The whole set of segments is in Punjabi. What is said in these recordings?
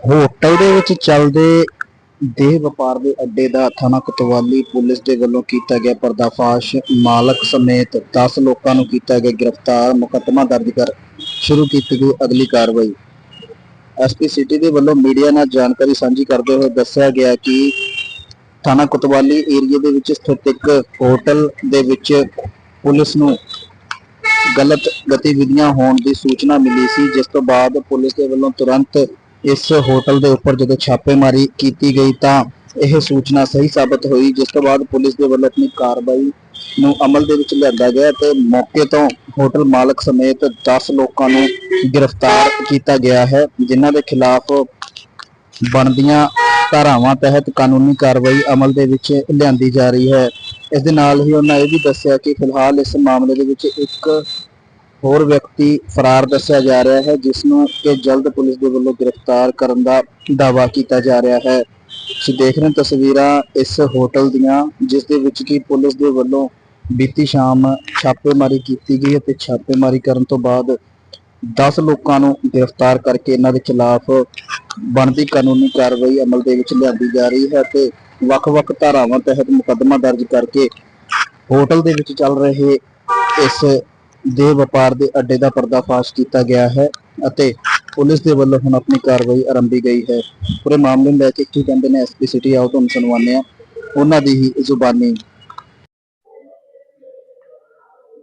ਹੋਟਲ ਦੇ ਵਿੱਚ ਚੱਲਦੇ ਦੇਹ ਵਪਾਰ ਦੇ ਅੱਡੇ ਦਾ ਥਾਣਾ ਕੋਤਵਾਲੀ ਪੁਲਿਸ ਦੇ ਵੱਲੋਂ ਕੀਤਾ ਗਿਆ ਪਰਦਾਫਾਸ਼। ਮਾਲਕ ਸਮੇਤ 10 ਲੋਕਾਂ ਨੂੰ ਕੀਤਾ ਗਿਆ ਗ੍ਰਿਫਤਾਰ। ਮੁਕੱਦਮਾ ਦਰਜ ਕਰ ਸ਼ੁਰੂ ਕੀਤੀ ਗਈ ਅਗਲੀ ਕਾਰਵਾਈ। ਐਸਪੀ ਸਿਟੀ ਦੇ ਵੱਲੋਂ ਮੀਡੀਆ ਨਾਲ ਜਾਣਕਾਰੀ ਸਾਂਝੀ ਕਰਦੇ ਹੋਏ ਦੱਸਿਆ ਗਿਆ ਕਿ ਥਾਣਾ ਕੋਤਵਾਲੀ ਏਰੀਆ ਦੇ ਵਿੱਚ ਸਥਿਤ ਇੱਕ ਹੋਟਲ ਦੇ ਵਿੱਚ ਪੁਲਿਸ ਨੂੰ ਗਲਤ ਗਤੀਵਿਧੀਆਂ ਹੋਣ ਦੀ ਸੂਚਨਾ ਮਿਲੀ ਸੀ, ਜਿਸ ਤੋਂ ਬਾਅਦ ਪੁਲਿਸ ਦੇ ਵੱਲੋਂ ਤੁਰੰਤ ਇਸ ਹੋਟਲ ਦੇ ਉੱਪਰ ਜਦੋਂ ਛਾਪੇਮਾਰੀ ਕੀਤੀ ਗਈ ਤਾਂ ਇਹ ਸੂਚਨਾ ਸਹੀ ਸਾਬਤ ਹੋਈ, ਜਿਸ ਤੋਂ ਬਾਅਦ ਪੁਲਿਸ ਦੇ ਵੱਲੋਂ ਆਪਣੀ ਕਾਰਵਾਈ ਨੂੰ ਅਮਲ ਦੇ ਵਿੱਚ ਲਿਆਂਦਾ ਗਿਆ ਤੇ ਮੌਕੇ ਤੋਂ ਹੋਟਲ ਮਾਲਕ ਸਮੇਤ 10 ਲੋਕਾਂ ਨੂੰ ਗ੍ਰਿਫਤਾਰ ਕੀਤਾ ਗਿਆ ਹੈ, ਜਿਨ੍ਹਾਂ ਦੇ ਖਿਲਾਫ ਬਣਦੀਆਂ ਧਾਰਾਵਾਂ ਤਹਿਤ ਕਾਨੂੰਨੀ ਕਾਰਵਾਈ ਅਮਲ ਦੇ ਵਿੱਚ ਲਿਆਂਦੀ ਜਾ ਰਹੀ ਹੈ। ਇਸ ਦੇ ਨਾਲ ਹੀ ਉਹਨਾਂ ਇਹ ਵੀ ਦੱਸਿਆ ਕਿ ਫਿਲਹਾਲ ਇਸ ਮਾਮਲੇ ਦੇ ਵਿੱਚ ਇੱਕ ਹੋਰ ਵਿਅਕਤੀ ਫਰਾਰ ਦੱਸਿਆ ਜਾ ਰਿਹਾ ਹੈ ਜਿਸ ਨੂੰ ਕਿ ਜਲਦ ਪੁਲਿਸ ਦੇ ਵੱਲੋਂ ਗ੍ਰਿਫਤਾਰ ਕਰਨ ਦਾ ਦਾਅਵਾ ਕੀਤਾ ਜਾ ਰਿਹਾ ਹੈ। ਤੁਸੀਂ ਦੇਖ ਰਹੇ ਤਸਵੀਰਾਂ ਇਸ ਹੋਟਲ ਦੀਆਂ, ਜਿਸ ਦੇ ਵਿੱਚ ਕਿ ਪੁਲਿਸ ਦੇ ਵੱਲੋਂ ਬੀਤੀ ਸ਼ਾਮ ਛਾਪੇਮਾਰੀ ਕੀਤੀ ਗਈ ਅਤੇ ਛਾਪੇਮਾਰੀ ਕਰਨ ਤੋਂ ਬਾਅਦ 10 ਲੋਕਾਂ ਨੂੰ ਗ੍ਰਿਫਤਾਰ ਕਰਕੇ ਇਹਨਾਂ ਦੇ ਖਿਲਾਫ ਬਣਦੀ ਕਾਨੂੰਨੀ ਕਾਰਵਾਈ ਅਮਲ ਦੇ ਵਿੱਚ ਲਿਆਂਦੀ ਜਾ ਰਹੀ ਹੈ ਤੇ ਵੱਖ-ਵੱਖ ਧਾਰਾਵਾਂ ਤਹਿਤ ਮੁਕੱਦਮਾ ਦਰਜ ਕਰਕੇ ਹੋਟਲ ਦੇ ਵਿੱਚ ਚੱਲ ਰਹੇ ਇਸ ਦੇ ਵਪਾਰ ਦੇ ਅੱਡੇ ਦਾ ਪਰਦਾਫਾਸ਼ ਕੀਤਾ ਗਿਆ ਹੈ ਅਤੇ ਪੁਲਿਸ ਦੇ ਵੱਲੋਂ ਹੁਣ ਆਪਣੀ ਕਾਰਵਾਈ ਆਰੰਭੀ ਗਈ ਹੈ। ਪੂਰੇ ਮਾਮਲੇ ਨੂੰ ਲੈ ਕੇ ਕੀ ਕਹਿੰਦੇ ਨੇ ਐਸਪੀ ਸਿਟੀ ਆਓ ਤੁਹਾਨੂੰ ਸੁਣਵਾਉਂਦੇ ਆ ਉਹਨਾਂ ਦੀ ਹੀ ਜ਼ੁਬਾਨੀ।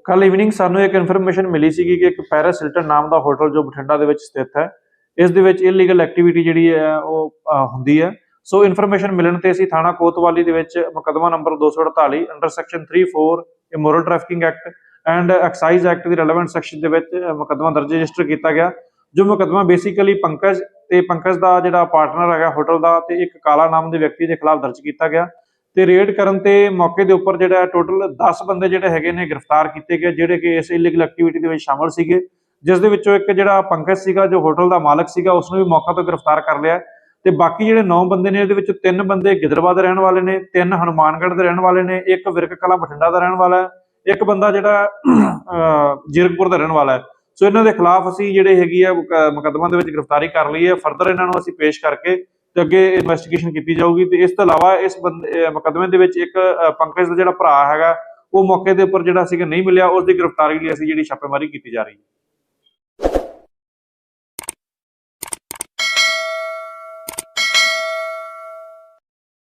ਕੱਲ ਇਵਨਿੰਗ ਸਾਨੂੰ ਇੱਕ ਇਨਫੋਰਮੇਸ਼ਨ ਮਿਲੀ ਸੀਗੀ ਕਿ ਇੱਕ ਪੈਰਿਸ ਹਿਲਟਨ ਨਾਮ ਦਾ ਹੋਟਲ ਜੋ ਬਠਿੰਡਾ ਦੇ ਵਿੱਚ ਸਥਿਤ ਹੈ, ਇਸ ਦੇ ਵਿੱਚ ਇਲੀਗਲ ਐਕਟੀਵਿਟੀ ਜਿਹੜੀ ਹੈ, ਉਹ ਹੁੰਦੀ ਹੈ। ਸੋ ਇਨਫੋਰਮੇਸ਼ਨ ਮਿਲਣ ਤੇ ਅਸੀਂ ਥਾਣਾ ਕੋਤਵਾਲੀ ਦੇ ਵਿੱਚ ਮੁਕੱਦਮਾ number 248 under section 34 immoral trafficking act and excise act the relevant section ਦੇ ਵਿੱਚ ਅਹ, ਮੁਕੱਦਮਾ ਦਰਜ ਰਜਿਸਟਰ ਕੀਤਾ ਗਿਆ ਜੋ ਮੁਕੱਦਮਾ ਬੇਸਿਕਲੀ ਪੰਕਜ ਤੇ ਪੰਕਜ ਦਾ ਜਿਹੜਾ ਪਾਰਟਨਰ ਹੈਗਾ ਹੋਟਲ ਦਾ ਤੇ ਇੱਕ ਕਾਲਾ ਨਾਮ ਦੇ ਵਿਅਕਤੀ ਦੇ ਖਿਲਾਫ ਦਰਜ ਕੀਤਾ ਗਿਆ ਤੇ ਰੇਡ ਕਰਨ ਤੇ ਮੌਕੇ ਦੇ ਉੱਪਰ ਜਿਹੜਾ ਟੋਟਲ 10 ਬੰਦੇ ਜਿਹੜੇ ਹੈਗੇ ਨੇ ਗ੍ਰਿਫਤਾਰ ਕੀਤੇ ਗਏ ਜਿਹੜੇ ਕਿ ਇਸ ਇਲੀਗਲ ਐਕਟੀਵਿਟੀ ਦੇ ਵਿੱਚ ਸ਼ਾਮਲ ਸੀਗੇ ਜਿਸ ਦੇ ਵਿੱਚੋਂ ਇੱਕ ਜਿਹੜਾ ਪੰਕਜ ਸੀਗਾ ਜੋ ਹੋਟਲ ਦਾ ਮਾਲਕ ਸੀਗਾ ਉਸ ਨੂੰ ਵੀ ਮੌਕਾ ਤੋਂ ਗ੍ਰਿਫਤਾਰ ਕਰ ਲਿਆ ਤੇ ਬਾਕੀ ਜਿਹੜੇ 9 ਬੰਦੇ ਨੇ ਇਹਦੇ ਵਿੱਚ ਤਿੰਨ ਬੰਦੇ ਗਿੱਦੜਬਾਹ ਦੇ ਰਹਿਣ ਵਾਲੇ ਨੇ ਤਿੰਨ ਹਨੂਮਾਨਗੜ੍ਹ ਦੇ ਰਹਿਣ ਵਾਲੇ ਨੇ ਇੱਕ ਵਿਰਕ ਕਲਾ ਬਠਿੰਡਾ ਦਾ ਰਹਿਣ ਵਾਲਾ ਹੈ ਇੱਕ ਬੰਦਾ ਜਿਹੜਾ ਅਹ, ਜੀਰਕਪੁਰ ਦਾ ਰਹਿਣ ਵਾਲਾ ਹੈ। ਸੋ ਇਹਨਾਂ ਦੇ ਖਿਲਾਫ ਅਸੀਂ ਜਿਹੜੇ ਹੈਗੀ ਆ ਮੁਕ- ਮੁਕੱਦਮਾ ਦੇ ਵਿੱਚ ਗ੍ਰਿਫਤਾਰੀ ਕਰ ਲਈ ਹੈ। ਫਰਦਰ ਇਹਨਾਂ ਨੂੰ ਅਸੀਂ ਪੇਸ਼ ਕਰਕੇ ਤੇ ਅੱਗੇ ਇਨਵੈਸਟੀਗੇਸ਼ਨ ਕੀਤੀ ਜਾਊਗੀ ਤੇ ਇਸ ਤੋਂ ਇਲਾਵਾ ਇਸ ਬੰਦੇ- ਮੁਕੱਦਮੇ ਦੇ ਵਿੱਚ ਇੱਕ ਪੰਕਜ ਦਾ ਜਿਹੜਾ ਭਰਾ ਹੈਗਾ ਉਹ ਮੌਕੇ ਦੇ ਉੱਪਰ ਜਿਹੜਾ ਸੀਗਾ ਨਹੀਂ ਮਿਲਿਆ ਉਸ ਦੀ ਗ੍ਰਿਫਤਾਰੀ ਲਈ ਅਸੀਂ ਜਿਹੜੀ ਛਾਪੇਮਾਰੀ ਕੀਤੀ ਜਾ ਰਹੀ ਹੈ।